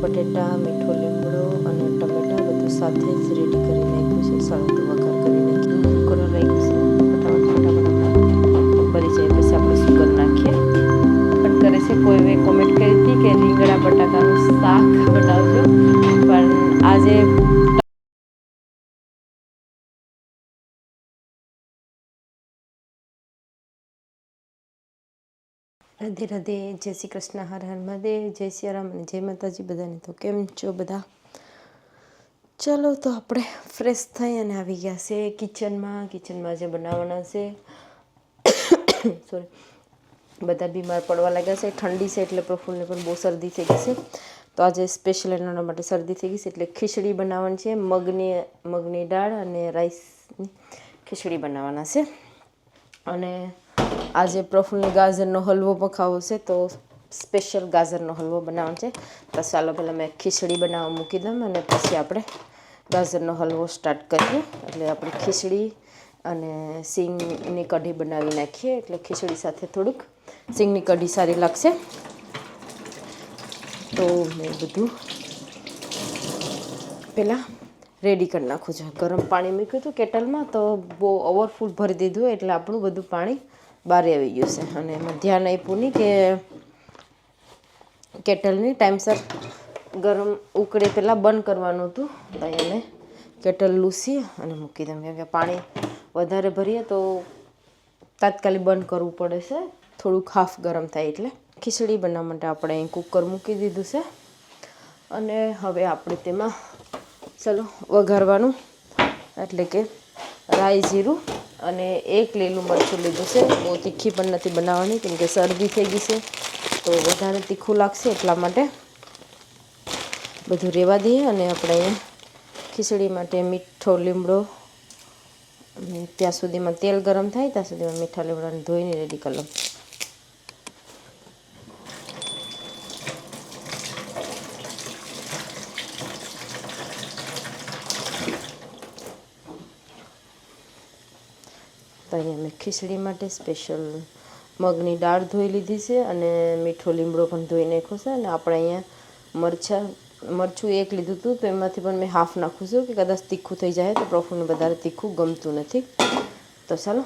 બટેટા, મીઠો લીમડો અને ટમેટા બધું સાથે જ રેડી કરી નાખ્યું છે. સળંગ વઘાર કરી નાખ્યું. કુકર રાખ્યું છે. ફટાફટ ફટાફટ ભરી જાય પછી આપણે સુગર નાખીએ. પણ કરે છે. કોઈએ કોમેન્ટ કરી હતી કે રીંગણા બટાકાનું શાક બનાવજો. પણ આજે રાધે રાધે, જય શ્રી કૃષ્ણ, હર હર મહાદેવ, જય શ્રી રામ અને જય માતાજી બધાને. તો કેમ છો બધા? ચલો તો આપણે ફ્રેશ થઈ અને આવી ગયા છે કિચનમાં કિચનમાં જે બનાવવાના છે સોરી બધા બીમાર પડવા લાગ્યા છે. ઠંડી છે એટલે પ્રફુલ્લને પણ બહુ શરદી થઈ ગઈ છે. તો આજે સ્પેશિયલ એના માટે શરદી થઈ ગઈ છે એટલે ખીચડી બનાવવાની છે, મગની મગની દાળ અને રાઈસની ખીચડી બનાવવાના છે. અને આજે પ્રફુલ્લ ગાજરનો હલવો પણ ખાવો છે, તો સ્પેશિયલ ગાજરનો હલવો બનાવવાનો છે. તો ચાલો પહેલાં મેં ખીચડી બનાવવા મૂકી દઉં અને પછી આપણે ગાજરનો હલવો સ્ટાર્ટ કરીએ. એટલે આપણે ખીચડી અને સિંગની કઢી બનાવી નાખીએ, એટલે ખીચડી સાથે થોડુંક સિંગની કઢી સારી લાગશે. તો મેં બધું પહેલાં રેડી કરી નાખું છું. ગરમ પાણી મૂક્યું હતું કેટલમાં, તો બહુ ઓવરફુલ ભરી દીધું એટલે આપણું બધું પાણી બહાર આવી ગયું છે. અને એમાં ધ્યાન આપ્યું નહીં કે કેટલની ટાઈમસર ગરમ ઉકળે પહેલાં બંધ કરવાનું હતું. તો એને કેટલ લૂસી અને મૂકી દઉં કેમ કે પાણી વધારે ભરીએ તો તાત્કાલિક બંધ કરવું પડે છે. થોડુંક હાફ ગરમ થાય એટલે. ખીચડી બનાવવા માટે આપણે અહીં કુકર મૂકી દીધું છે. અને હવે આપણે તેમાં ચલો વઘારવાનું. એટલે કે રાઈ જીરું અને એક લીલું મરચું લીધું છે. બહુ તીખી પણ નથી બનાવવાની, કેમ કે શરદી થઈ ગઈ છે. તો વધારે તીખું લાગશે એટલા માટે બધું રહેવા દઈએ અને આપણે ખીચડી માટે મીઠો લીમડો અને ત્યાં સુધીમાં તેલ ગરમ થાય, ત્યાં સુધીમાં મીઠા લીમડાને ધોઈને રેડી કરી લઉં. અહીંયા મેં ખીચડી માટે સ્પેશિયલ મગની દાળ ધોઈ લીધી છે અને મીઠો લીમડો પણ ધોઈ નાખ્યો છે અને આપણે અહીંયા મરચાં, મરચું એક લીધું હતું, તો એમાંથી પણ મેં હાફ નાખું છું કે કદાચ તીખું થઈ જાય તો પ્રફુલને વધારે તીખું ગમતું નથી. તો ચાલો,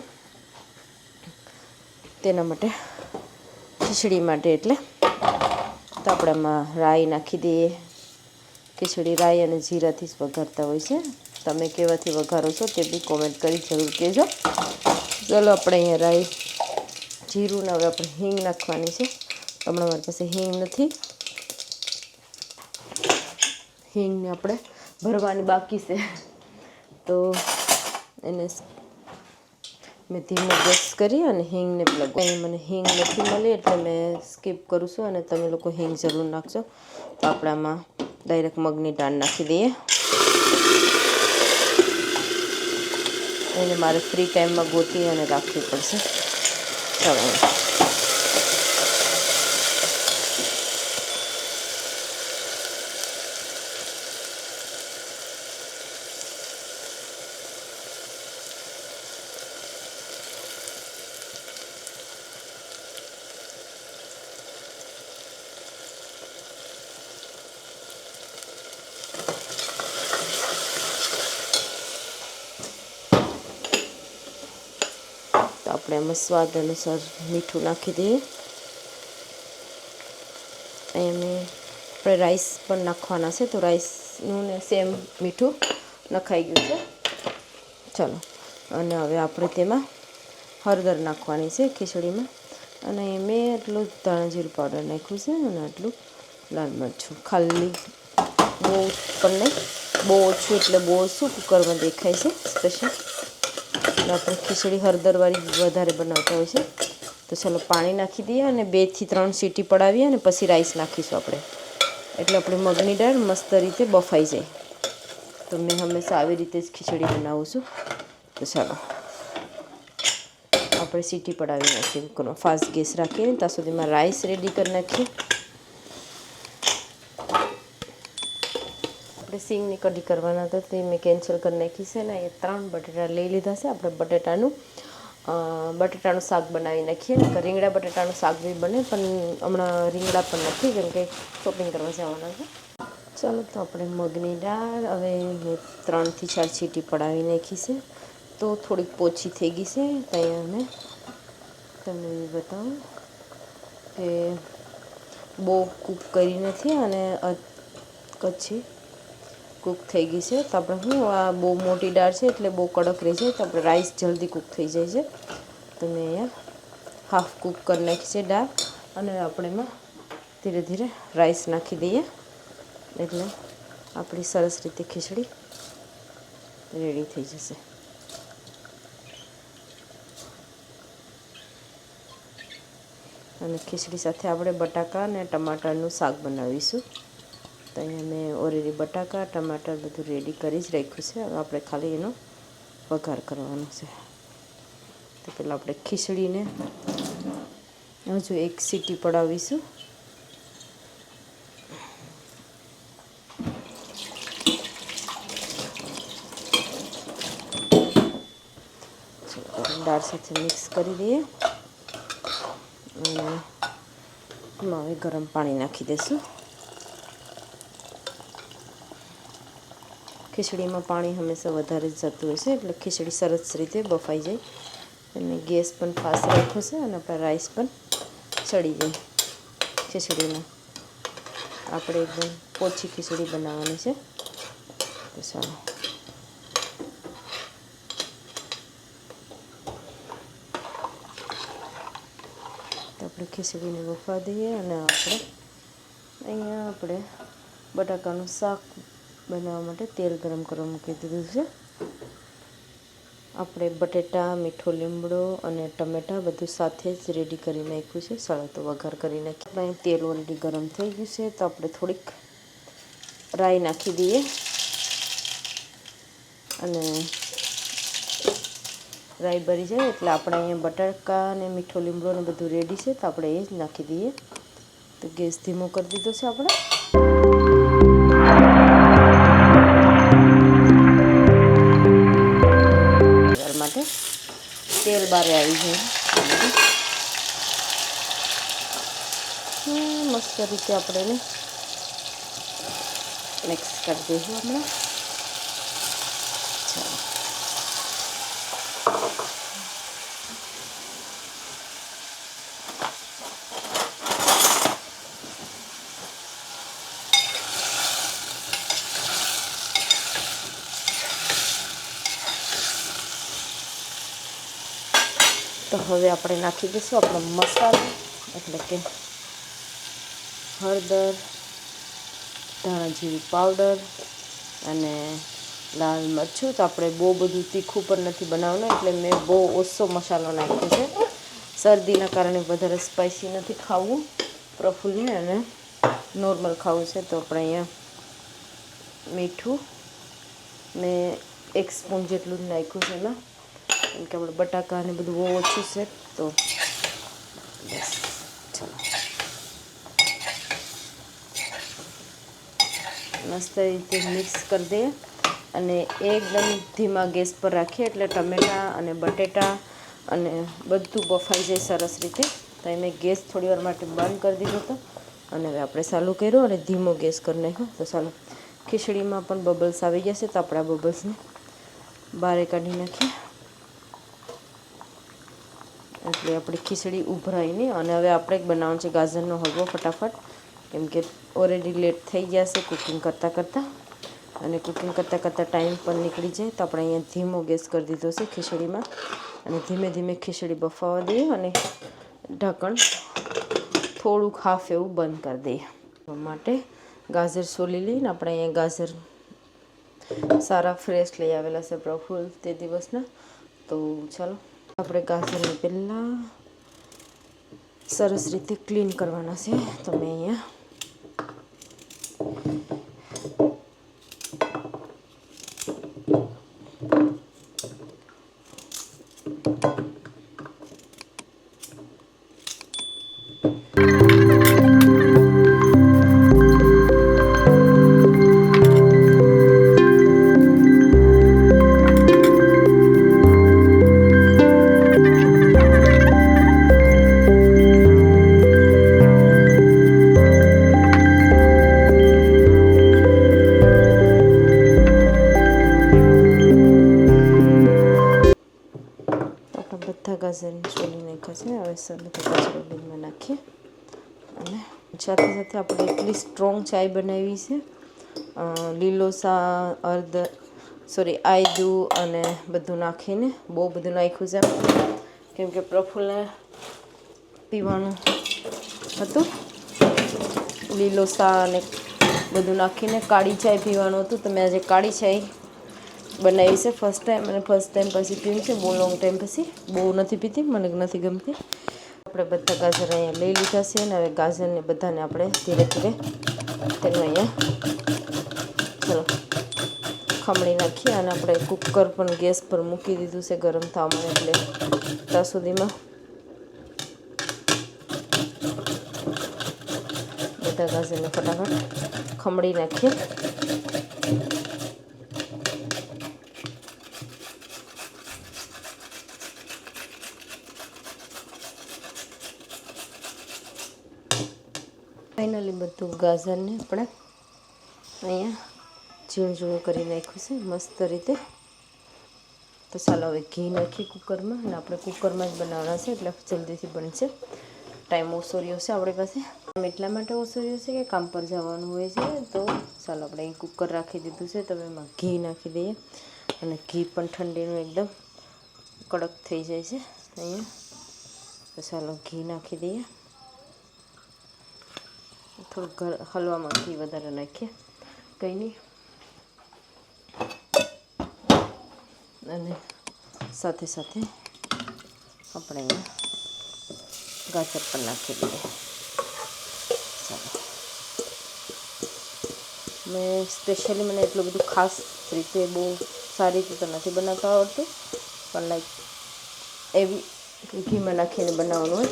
તેના માટે ખીચડી માટે એટલે તો આપણે આમાં રાઈ નાખી દઈએ. ખીચડી રાઈ અને જીરાથી જ વઘારતા હોય છે. તમે કેવાથી વઘારો છો તે બી કોમેન્ટ કરી જરૂર કહેજો. ચાલો આપણે અહીંયા રાઈ, જીરું ને હવે આપણે હિંગ નાખવાની છે. હમણાં મારી પાસે હિંગ નથી. હિંગને આપણે ભરવાની બાકી છે. તો એને મેં ધીમો ગેસ કરી અને હિંગને પ્લગ મને હિંગ નથી મળી એટલે મેં સ્કીપ કરું છું અને તમે લોકો હિંગ જરૂર નાખજો. તો આપણામાં ડાયરેક્ટ મગની દાળ નાખી દઈએ. એને મારે ફ્રી ટાઈમમાં ગોતી અને રાખવી પડશે. ચાલો એમાં સ્વાદ અનુસાર મીઠું નાખી દઈએ. અહીંયા આપણે રાઈસ પણ નાખવાના છે, તો રાઈસનું ને સેમ મીઠું નખાઈ ગયું છે. ચલો, અને હવે આપણે તેમાં હળદર નાખવાની છે ખીચડીમાં. અને મેં એટલું ધાણા જીરું પાવડર નાખ્યું છે અને આટલું લાલ મરચું. ખાલી બહુ પણ નહીં, બહુ ઓછું એટલે બહુ ઓછું કુકરમાં દેખાય છે સ્પેશિયલ એટલે આપણે ખીચડી હળદરવાળી વધારે બનાવતા હોય છે. તો ચાલો પાણી નાખી દઈએ અને બેથી ત્રણ સીટી પડાવીએ અને પછી રાઈસ નાખીશું આપણે. એટલે આપણે મગની દાળ મસ્ત રીતે બફાઈ જાય. તો મેં હંમેશા આવી રીતે જ ખીચડી બનાવું છું. તો ચાલો. આપણે સીટી પડાવી નાખીએ. ફાસ્ટ ગેસ રાખીએ ત્યાં સુધીમાં રાઈસ રેડી કરી નાખીએ. સિંગની કઢી કરવાના હતા, તે મેં કેન્સલ કરી નાખી છે ને, એ ત્રણ બટેટા લઈ લીધા છે, આપણે બટેટાનું. બટેટાનું શાક બનાવી નાખીએ ને રીંગણા બટેટાનું શાક બી બને, પણ હમણાં રીંગણા પણ નથી, કેમ કે શોપિંગ કરવા જવાના છે. ચાલો, તો આપણે મગની દાળ, હવે મેં ત્રણથી ચાર સીટી પડાવી નાખી છે. તો થોડીક પોચી થઈ ગઈ છે ત્યાં અમે તમને એ બતાવું કે બહુ કૂક કરી નથી, અને કચ્છી કૂક થઈ ગઈ છે. તો આપણે શું, આ બહુ મોટી દાળ છે એટલે બહુ કડક રહી છે. તો આપણે રાઈસ જલ્દી કૂક થઈ જાય છે. તો મેં અહીંયા હાફ કૂક કરી નાખી છે દાળ. અને આપણે એમાં ધીરે ધીરે રાઈસ નાખી દઈએ. એટલે આપણી સરસ રીતે ખીચડી રેડી થઈ જશે. અને ખીચડી સાથે આપણે બટાકા અને ટમાટરનું શાક બનાવીશું. અહીંયા મેં ઓરેડી બટાકા, ટમાટર બધું રેડી કરી જ રાખ્યું છે. હવે આપણે ખાલી એનો વઘાર કરવાનો છે. તો પહેલાં આપણે ખીચડીને હજુ એક સીટી પડાવીશું. દાળ સાથે મિક્સ કરી દઈએ. અને એમાં હવે ગરમ પાણી નાખી દઈશું. ખીચડીમાં પાણી હંમેશા વધારે જતું હોય છે, એટલે ખીચડી સરસ રીતે બફાઈ જાય. અને ગેસ પણ ફાસ્ટ રાખ્યો છે અને આપણા રાઈસ પણ ચડી જાય ખીચડીમાં. આપણે એકદમ ઓછી ખીચડી બનાવવાની છે. તો ચાલો આપણે ખીચડીને બફાવી દઈએ અને આપણે, અહીંયા આપણે બટાકાનું શાક બનાવવા માટે તેલ ગરમ કરવા મૂકી દીધું છે. આપણે બટેટા, મીઠો લીમડો અને ટમેટાં બધું સાથે જ રેડી કરી નાખ્યું છે. સારો વઘાર કરી નાખીએ આપણે તેલ ઓલરેડી ગરમ થઈ ગયું છે, તો આપણે થોડીક રાઈ નાખી દઈએ. અને રાઈ ભરી જાય એટલે આપણે અહીંયા બટાકા અને મીઠો લીમડો ને બધું રેડી છે, તો આપણે એ જ નાખી દઈએ. તો ગેસ ધીમો કરી દીધો છે આપણે. બારે આવી જાય મસ્ત રીતે આપણે મિક્સ કરી દઈશું હમણાં. હવે આપણે નાખી દઈશું આપણો મસાલો. એટલે કે હળદર, ધાણા જીરું પાવડર અને લાલ મરચું. તો આપણે બહુ બધું તીખું પણ નથી બનાવવાનું, એટલે મેં બહુ ઓછો મસાલો નાખ્યો છે. શરદીના કારણે વધારે સ્પાઇસી નથી ખાવું. પ્રફુલ્લને અને નોર્મલ ખાવું છે. તો આપણે અહીંયા મીઠું મેં એક સ્પૂન જેટલું જ નાખ્યું છે એમાં. કેમ કે આપણે બટાકા ને બધું બહુ ઓછું છે તો બસ ચાલો. મસ્ત રીતે મિક્સ કરી દઈએ અને એકદમ ધીમા ગેસ પર રાખીએ એટલે ટમેટાં અને બટેટા અને બધું બફાઈ જાય સરસ રીતે. તો મેં ગેસ થોડી વાર માટે બંધ કરી દીધો હતો. અને હવે આપણે ચાલુ કર્યો અને ધીમો ગેસ કરી નાખ્યો. તો ચાલો ખીચડીમાં પણ બબલ્સ આવી જશે તો આપણા બબલ્સને બારે કાઢી નાખીએ. એટલે આપણી ખીચડી ઉભરાય નહીં અને હવે આપણે એક બનાવવાનું છે ગાજરનો હલવો ફટાફટ. કેમ કે ઓલરેડી લેટ થઈ ગયા છે કુકિંગ કરતાં કરતાં. અને કુકિંગ કરતાં કરતાં ટાઈમ પણ નીકળી જાય તો આપણે અહીંયા ધીમો ગેસ કરી દીધો છે ખીચડીમાં. અને ધીમે ધીમે ખીચડી બફાવા દઈએ અને ઢાંકણ થોડુંક હાફ એવું બંધ કરી દઈએ. માટે ગાજર સોલી લઈને આપણે અહીંયા ગાજર સારા ફ્રેશ લઈ આવેલા છે પ્રફુલ તે દિવસના. તો ચાલો આપણે ગાજરને પહેલાં સરસ રીતે ક્લીન કરવાના છે. તો મેં અહીંયા એટલી ચાય બનાવી છે. લીલો સા, અર્ધ સોરી આયદું અને બધું નાખીને, બહુ બધું નાખ્યું છે. કેમ કે પ્રફુલ્લને પીવાનું હતું. લીલો સા અને બધું નાખીને કાળી ચાય પીવાનું હતું. તો મેં આજે કાળી ચાય બનાવી છે ફર્સ્ટ ટાઈમ અને ફર્સ્ટ ટાઈમ પછી પીવું છે. બહુ લોંગ ટાઈમ પછી. બહુ નથી પીતી, મને નથી ગમતી. આપણે બધા ગાજર અહીંયા લઈ લીધા છે અને હવે ગાજરને બધાને આપણે ધીરે ધીરે તેનું અહીંયા ચલો ખમણી નાખીએ અને આપણે કુકર પણ ગેસ પર મૂકી દીધું છે ગરમ થવા એટલે ત્યાં સુધીમાં બધા ગાજરને ફટાફટ ખમણી નાખીએ. ફાઇનલી બધું ગાજરને આપણે અહીંયા ઝીણ ઝીણું કરી નાખ્યું છે, મસ્ત રીતે. તો ચાલો હવે ઘી નાખીએ કુકરમાં અને આપણે કુકરમાં જ બનાવવાના છે, એટલે જલ્દીથી બનશે ટાઈમ ઓછો રહ્યો છે આપણી પાસે. એટલા માટે ઓછો રહ્યો છે કે કામ પર જવાનું હોય છે, તો ચાલો આપણે અહીં કુકર રાખી દીધું છે, તો એમાં ઘી નાખી દઈએ. અને ઘી પણ ઠંડીનું એકદમ કડક થઈ જાય છે, અહીંયા. તો ચાલો ઘી નાખી દઈએ. થોડુંક હલવામાં ઘી વધારે નાખીએ. કંઈ નહીં. અને સાથે સાથે આપણે ગાજર પણ નાખી દઈએ. મેં સ્પેશિયલી મને એટલું બધું ખાસ રીતે બહુ સારી રીતે નથી બનાવતા આવડતું, પણ લાઈક એવી ઘીમાં નાખીને બનાવવાનું હોય,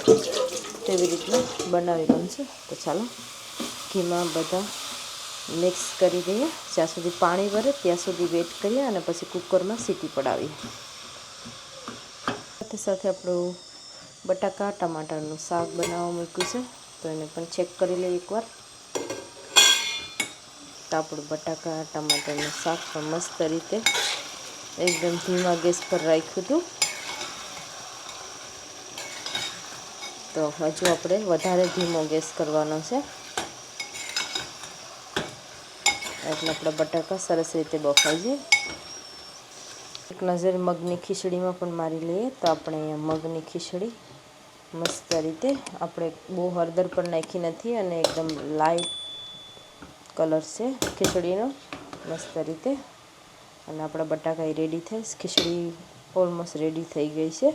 તેવી રીતના બનાવી બનશે તો ચાલો. ઘીમાં બધા મિક્સ કરી દઈએ. જ્યાં સુધી પાણી ભરે ત્યાં સુધી વેટ કરીએ અને પછી કુકરમાં સીટી પડાવીએ. સાથે સાથે આપણું બટાકા, ટમાટરનું શાક બનાવવા મૂક્યું છે. તો એને પણ ચેક કરી લઈએ એકવાર. તો આપણું બટાકા, ટમાટરનું શાક પણ મસ્ત રીતે એકદમ ધીમા ગેસ પર રાખ્યું હતું. તો હજુ આપણે વધારે ધીમો ગેસ કરવાનો છે. એટલે આપણા બટાકા સરસ રીતે બફાઈ જાય એક નજર મગની ખીચડીમાં પણ મારી લઈએ તો આપણે મગની ખીચડી મસ્ત રીતે આપણે બહુ હળદર પણ નાખી નથી અને એકદમ લાઈટ કલર છે ખીચડીનો. મસ્ત રીતે. અને આપણા બટાકા રેડી થાય. ખીચડી ઓલમોસ્ટ રેડી થઈ ગઈ છે.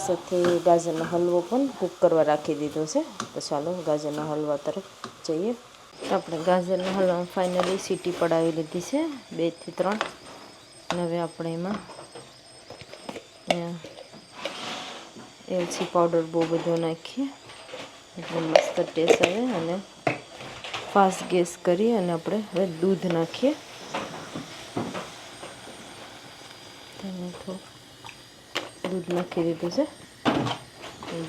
સાથે ગાજરનો હલવો પણ કૂક કરવા રાખી દીધો છે. તો ચાલો ગાજરના હલવા તરફ જઈએ. આપણે ગાજરના હલવામાં ફાઇનલી સીટી પડાવી લીધી છે. બેથી ત્રણ. અને હવે આપણે એમાં એલચી પાવડર બહુ બધો નાખીએ. એટલે મસ્ત ટેસ્ટ આવે અને ફાસ્ટ ગેસ કરી અને આપણે હવે દૂધ નાખીએ. તેને થોડું દૂધ નાખી દીધું છે.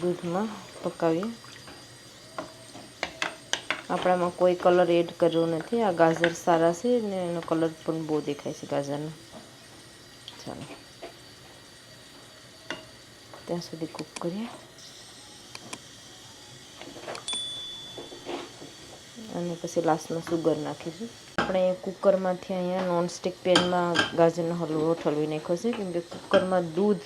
દૂધમાં પકાવીએ. આપણામાં કોઈ કલર એડ કર્યો નથી. આ ગાજર સારા છે ને એનો કલર પણ બહુ દેખાય છે ગાજરનો. ચાલો. ત્યાં સુધી કૂક કરીએ. અને પછી લાસ્ટમાં સુગર નાખીશું. આપણે કુકરમાંથી અહીંયા નોનસ્ટિક પેનમાં ગાજરનો હલવો ઠલવી નાખ્યો છે. કેમ કે કુકરમાં દૂધ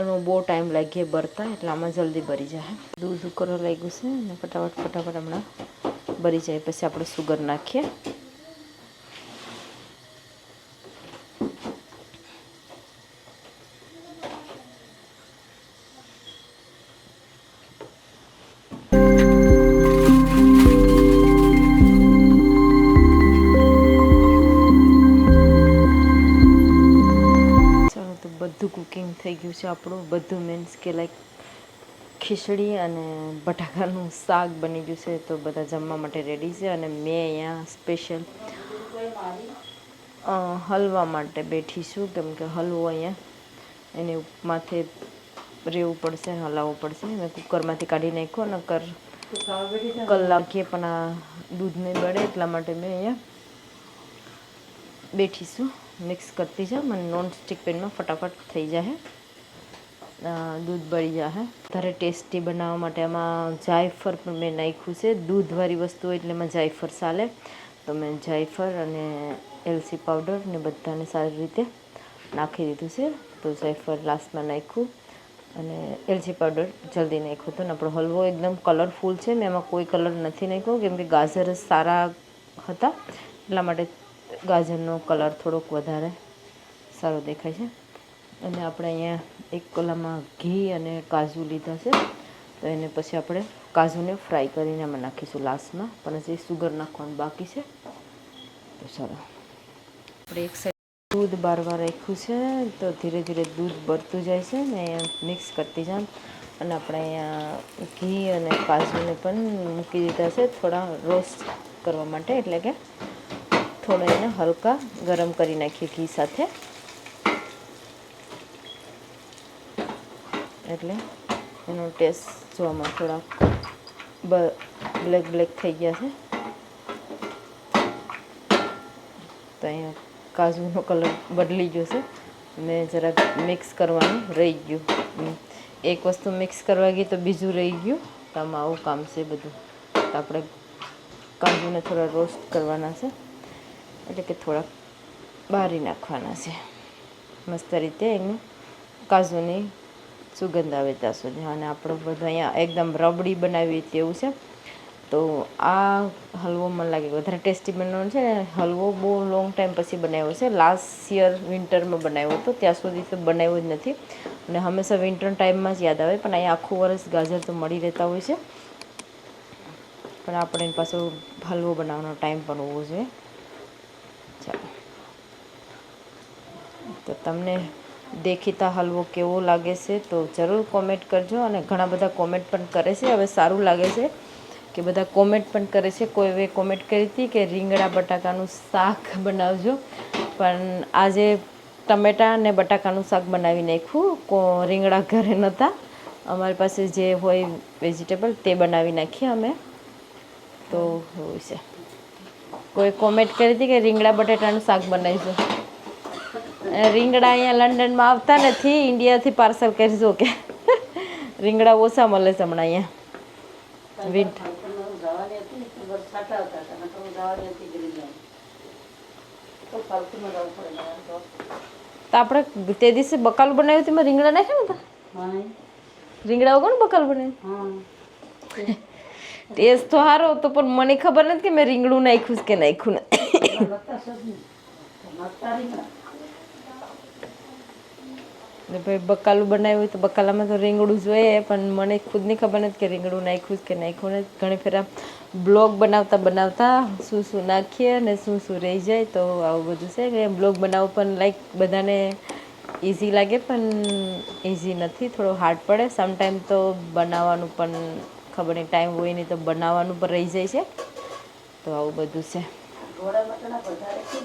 એનો બહુ ટાઈમ લાગીએ ભરતા, એટલે આમાં જલ્દી ભરી જાય. દૂધ ઉકળવા લાગ્યું છે અને ફટાફટ ફટાફટ હમણાં ભરી જાય. પછી આપણે સુગર નાખીએ. છે આપણું બધું મીન્સ કે લાઈક ખીચડી અને બટાકાનું શાક બની ગયું છે તો બધા જમવા માટે રેડી છે અને મેં અહીંયા સ્પેશિયલ હલવા માટે બેઠી છું કેમ કે હલવો અહીંયા. એને માથે રહેવું પડશે, હલાવવું પડશે. મેં કુકરમાંથી કાઢી નાખ્યો અને કર, કલાકે પણ આ દૂધ નહીં બળે એટલા માટે મેં અહીંયા બેઠી છું. મિક્સ કરતી જાઉં મને નોન સ્ટિક પેનમાં ફટાફટ થઈ જાય દૂધ બળી જશે વધારે ટેસ્ટી બનાવવા માટે આમાં જાયફળ પણ મેં નાખ્યું છે. દૂધવાળી વસ્તુ હોય એટલે એમાં જાયફળ ચાલે. તો મેં જાયફળ અને એલસી પાવડર ને બધાને સારી રીતે નાખી દીધું છે. તો જાયફળ લાસ્ટમાં નાખ્યું અને એલચી પાવડર જલ્દી નાખ્યો હતો ને આપણો હલવો એકદમ કલરફુલ છે. મેં એમાં કોઈ કલર નથી નાખ્યો, કેમ કે ગાજર સારા હતા. એટલા માટે ગાજરનો કલર થોડોક વધારે સારો દેખાય છે. અને આપણે અહીંયા એક કોલામાં ઘી અને કાજુ લીધા છે. તો એને પછી આપણે કાજુને ફ્રાય કરીને એમાં નાખીશું લાસ્ટમાં. પણ હજી સુગર નાખવાનું બાકી છે. તો ચાલો આપણે એક સાઈડ દૂધ બારવા રાખ્યું છે. તો ધીરે ધીરે દૂધ બળતું જાય છે ને મિક્સ કરતી જામ. અને આપણે અહીંયા ઘી અને કાજુને પણ મૂકી દીધા છે. થોડા રોસ્ટ કરવા માટે. એટલે કે થોડા એને હલકા ગરમ કરી નાખીએ ઘી સાથે. એટલે એનો ટેસ્ટ જોવામાં થોડાક બ્લેક બ્લેક થઈ ગયા છે. તો અહીંયા કાજુનો કલર બદલી ગયો છે. અને જરાક મિક્સ કરવાનું રહી ગયું. એક વસ્તુ મિક્સ કરવા ગઈ તો બીજું રહી ગયું. તો આમાં આવું કામ છે બધું. તો આપણે કાજુને થોડા રોસ્ટ કરવાના છે. એટલે કે થોડાક બારી નાખવાના છે. મસ્ત રીતે એનું કાજુની સુગંધ આવે ત્યાં સુધી અને આપણે બધું અહીંયા એકદમ રબડી બનાવી તેવું છે. તો આ હલવો મને લાગે વધારે ટેસ્ટી બનવાનો છે. ને હલવો બહુ લોંગ ટાઈમ પછી બનાવ્યો છે. લાસ્ટ યર વિન્ટરમાં બનાવ્યો હતો. ત્યાં સુધી તો બનાવ્યો જ નથી. અને હંમેશા વિન્ટર ટાઈમમાં જ યાદ આવે. પણ અહીંયા આખું વરસ ગાજર તો મળી રહેતા હોય છે. પણ આપણે પાછો હલવો બનાવવાનો ટાઈમ પણ હોવો જોઈએ. ચાલો. તો તમને દેખીતા હલવો કેવો લાગે છે તો જરૂર કોમેન્ટ કરજો અને ઘણા બધા કોમેન્ટ પણ કરે છે. હવે સારું લાગે છે કે બધા કોમેન્ટ પણ કરે છે. કોઈ એવે કોમેન્ટ કરી હતી કે રીંગણા બટાકાનું શાક બનાવજો. પણ આજે ટમેટાં અને બટાકાનું શાક બનાવી નાખ્યું. કો રીંગણા ઘરે નહોતા. અમારી પાસે જે હોય વેજીટેબલ તે બનાવી નાખીએ અમે. તો હોય છે. કોઈ કોમેન્ટ કરી હતી કે રીંગણા બટાટાનું શાક બનાવીશું રીંગણા અહીંયા લંડનમાં આવતા નથી, ઇન્ડિયાથી પાર્સલ કરજો કે. રીંગણા ઓછા મળે છે હમણાં અહીંયા. વિન્ટ તો આપણે તે દિવસે બકાલ બનાવ્યું તેમાં રીંગણા નાખ્યા હતા રીંગણા વગર બકાલ બનાવ્યું? ટેસ્ટ તો સારો હતો, પણ મને ખબર નથી કે મેં રીંગણું નાખ્યું કે નાખ્યું નથી. ને ભાઈ બકાલું બનાવ્યું હોય તો બકાલામાં તો રીંગણું જોઈએ, પણ મને ખુદની ખબર નથી કે રીંગણું નાખ્યું કે નાખ્યું નથી. ઘણી ફેરા બ્લોગ બનાવતા બનાવતા શું શું નાખીએ અને શું શું રહી જાય તો આવું બધું છે. કે બ્લોગ બનાવવું પણ લાઈક બધાને ઇઝી લાગે, પણ ઇઝી નથી. થોડો હાર્ડ પડે. સમટાઈમ તો બનાવવાનું પણ ખબર નહીં ટાઈમ હોય નહીં તો બનાવવાનું પણ રહી જાય છે. તો આવું બધું છે. વધારે કેમ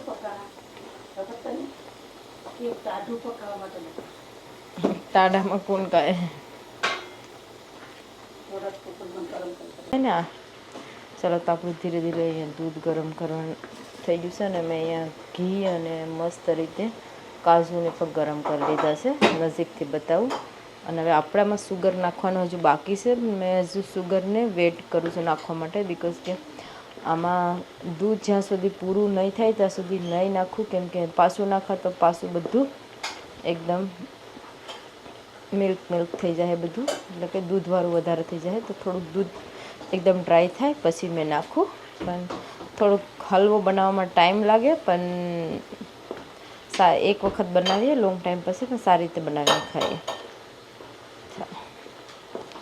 પકાવવા માટે? તાડામાં કોણ કહે ને? ચાલો તો આપણું ધીરે ધીરે અહીંયા દૂધ ગરમ કરવાનું થઈ ગયું છે અને મેં અહીંયા ઘી અને મસ્ત રીતે કાજુને પણ ગરમ કરી લીધા છે નજીકથી બતાવું અને હવે આપણામાં સુગર નાખવાનું હજુ બાકી છે મેં હજુ સુગરને વેટ કરું છું નાખવા માટે બિકોઝ કે આમાં દૂધ જ્યાં સુધી પૂરું નહીં થાય ત્યાં સુધી નહીં નાખું કેમ કે પાછું નાખા તો પાછું બધું એકદમ મિલ્ક મિલ્ક થઈ જાય બધું. એટલે કે દૂધવાળું વધારે થઈ જાય, તો થોડુંક દૂધ એકદમ ડ્રાય થાય, પછી મેં નાખું. પણ થોડુંક હલવો બનાવવામાં ટાઈમ લાગે, પણ એક વખત બનાવીએ લોંગ ટાઈમ પછી પણ સારી રીતે બનાવીને ખાઈએ.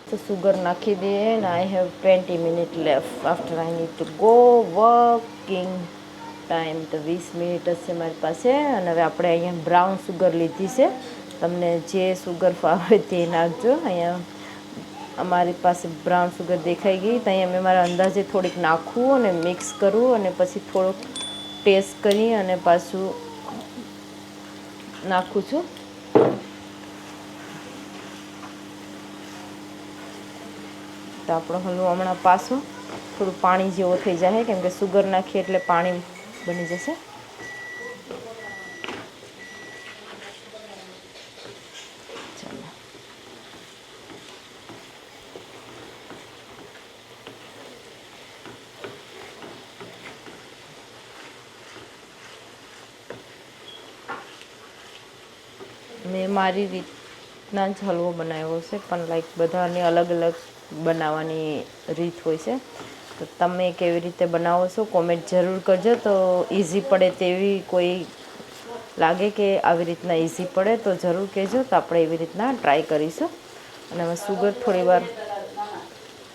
તો સુગર નાખી દઈએ ને I have twenty minute left after I need to go working time તો વીસ મિનિટ છે મારી પાસે. અને હવે આપણે અહીંયા બ્રાઉન સુગર લીધી છે. તમને જે સુગર ફાવે તે નાખજો. અહીંયા અમારી પાસે બ્રાઉન સુગર દેખાઈ ગઈ. તો અહીંયા મેં મારા અંદાજે થોડીક નાખવું અને મિક્સ કરવું અને પછી થોડુંક ટેસ્ટ કરી અને પાછું નાખું છું. તો આપણો હલવો હમણાં પાછો થોડું પાણી જેવો થઈ જાય. કેમ કે સુગર નાખીએ એટલે પાણી બની જશે. મારી રીતના જ હલવો બનાવ્યો છે, પણ લાઈક બધાની અલગ અલગ બનાવવાની રીત હોય છે. તો તમે કેવી રીતે બનાવો છો કોમેન્ટ જરૂર કરજો. તો ઇઝી પડે તેવી કોઈ લાગે કે આવી રીતના ઇઝી પડે તો જરૂર કહેજો. તો આપણે એવી રીતના ટ્રાય કરીશું. અને હવે સુગર થોડી વાર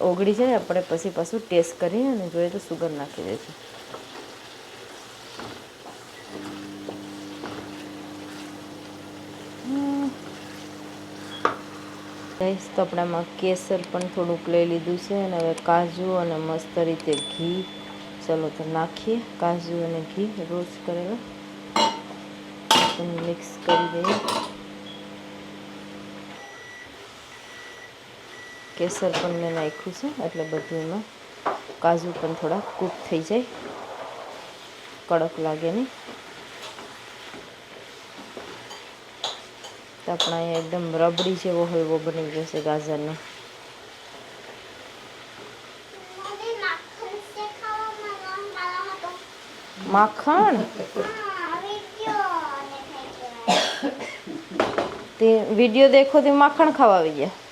ઓગળી જાય, આપણે પછી પાછું ટેસ્ટ કરીએ અને જોઈએ તો સુગર નાખી દઈશું ગાઈસ, તો આપણે આમાં કેસર પણ થોડુંક લઈ લીધું છે અને હવે કાજુ અને મસ્ત રીતે ઘી. ચલો તો નાખીએ કાજુ અને ઘી રોસ્ટ કરેલા. મિક્સ કરી દઈએ. કેસર પણ મેં નાખ્યું છે, એટલે બધું એમાં કાજુ પણ થોડા કૂક થઈ જાય. કડક લાગે નહીં. તો આપણા અહીંયા એકદમ રબડી જેવો હલવો બની જશે ગાજરનો. માખણ છે તે વીડિયો દેખો તે માખણ ખાવા આવી ગયા.